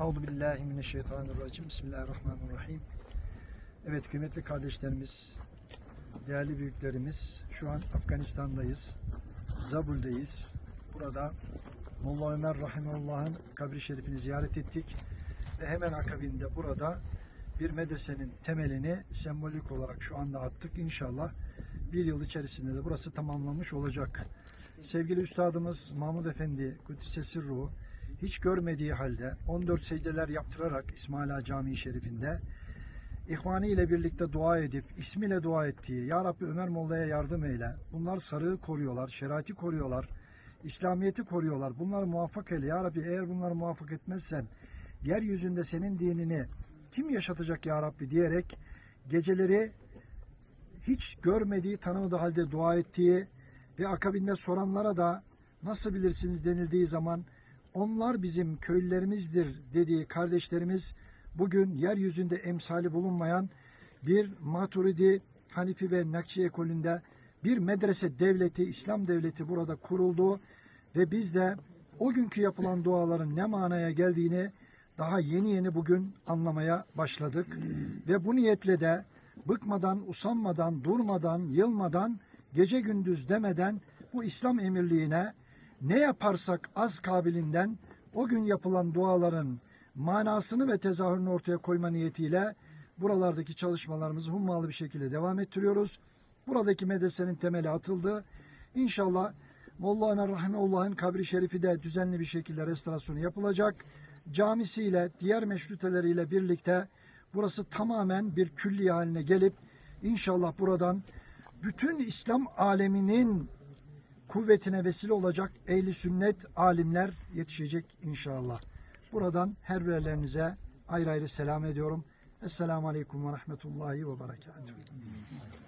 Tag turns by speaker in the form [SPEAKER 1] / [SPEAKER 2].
[SPEAKER 1] Euzu billahi mineşşeytanirracim. Bismillahirrahmanirrahim. Evet kıymetli kardeşlerimiz, değerli büyüklerimiz şu an Afganistan'dayız. Zabul'deyiz. Burada Molla Ömer Rahimullah'ın kabri şerifini ziyaret ettik. Ve hemen akabinde burada bir medresenin temelini sembolik olarak şu anda attık. İnşallah bir yıl içerisinde de burası tamamlanmış olacak. Sevgili üstadımız Mahmud Efendi Kuddisesi Ruhu hiç görmediği halde 14 secdeler yaptırarak İsmaila Camii Şerifinde İhvanı ile birlikte dua edip ismiyle dua ettiği Ya Rabbi Ömer Molla'ya yardım eyle. Bunlar sarığı koruyorlar, şeriatı koruyorlar, İslamiyet'i koruyorlar. Bunları muvaffak eyle. Ya Rabbi eğer bunları muvaffak etmezsen yeryüzünde senin dinini kim yaşatacak Ya Rabbi diyerek geceleri hiç görmediği, tanımadığı halde dua ettiği ve akabinde soranlara da nasıl bilirsiniz denildiği zaman onlar bizim köylülerimizdir dediği kardeşlerimiz bugün yeryüzünde emsali bulunmayan bir Maturidi, Hanifi ve Nakşi ekolünde bir medrese devleti, İslam devleti burada kuruldu ve biz de o günkü yapılan duaların ne manaya geldiğini daha yeni yeni bugün anlamaya başladık. Ve bu niyetle de bıkmadan, usanmadan, durmadan, yılmadan, gece gündüz demeden bu İslam emirliğine ne yaparsak az kabilinden o gün yapılan duaların manasını ve tezahürünü ortaya koyma niyetiyle buralardaki çalışmalarımızı hummalı bir şekilde devam ettiriyoruz. Buradaki medresenin temeli atıldı. İnşallah Molla Ömer Rahimullah'ın kabri şerifi de düzenli bir şekilde restorasyonu yapılacak. Camisiyle, diğer meşruteleriyle birlikte burası tamamen bir külliye haline gelip inşallah buradan bütün İslam aleminin kuvvetine vesile olacak ehli sünnet alimler yetişecek inşallah. Buradan her birerlerinize ayrı ayrı selam ediyorum. Esselamu Aleyküm ve Rahmetullahi ve Berekatuhu.